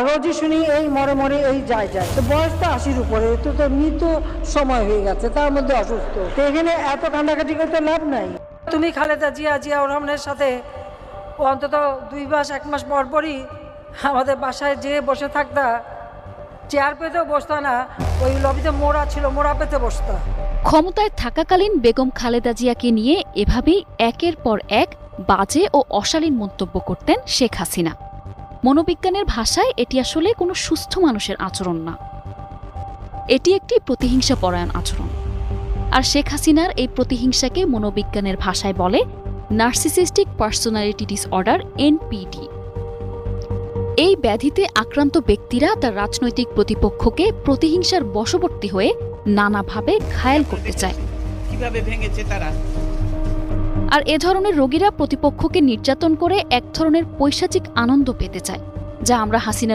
আর রোজই শুনি এই মরে মরে এই যায় যায়। তো বয়স তো আশির উপরে তো তো মৃত সময় হয়ে গেছে তার মধ্যে অসুস্থ। তো এখানে এত কান্ডাকাটি করতে লাভ নাই। তুমি খালেদা জিয়া জিয়া রহমানের সাথে অন্তত দুই মাস এক মাস পর পরই আমাদের বাসায় যেয়ে বসে থাকতা চেয়ার পেতেও বসতা না ওই লবিতে মোড়া ছিল মোড়া পেতে বসতা। ক্ষমতায় থাকাকালীন বেগম খালেদা জিয়াকে নিয়ে এভাবেই একের পর এক বাজে ও অশালীন মন্তব্য করতেন শেখ হাসিনা। মনোবিজ্ঞানের ভাষায় এটি আসলে কোনো সুস্থ মানুষের আচরণ না। এটি একটি প্রতিহিংসা পরায়ণ আচরণ। আর শেখ হাসিনার এই প্রতিহিংসাকে মনোবিজ্ঞানের ভাষায় বলে নার্সিসিস্টিক পার্সোনালিটি ডিসঅর্ডার, এনপিডি। এই ব্যাধিতে আক্রান্ত ব্যক্তিরা তার রাজনৈতিক প্রতিপক্ষকে প্রতিহিংসার বশবর্তী হয়ে নানাভাবে ঘায়াল করতে চায়। কীভাবে ভেঙেছে তারা? আর এ ধরনের রোগীরা প্রতিপক্ষকে নির্যাতন করে এক ধরনের পৈশাচিক আনন্দ পেতে চায়, যা আমরা হাসিনার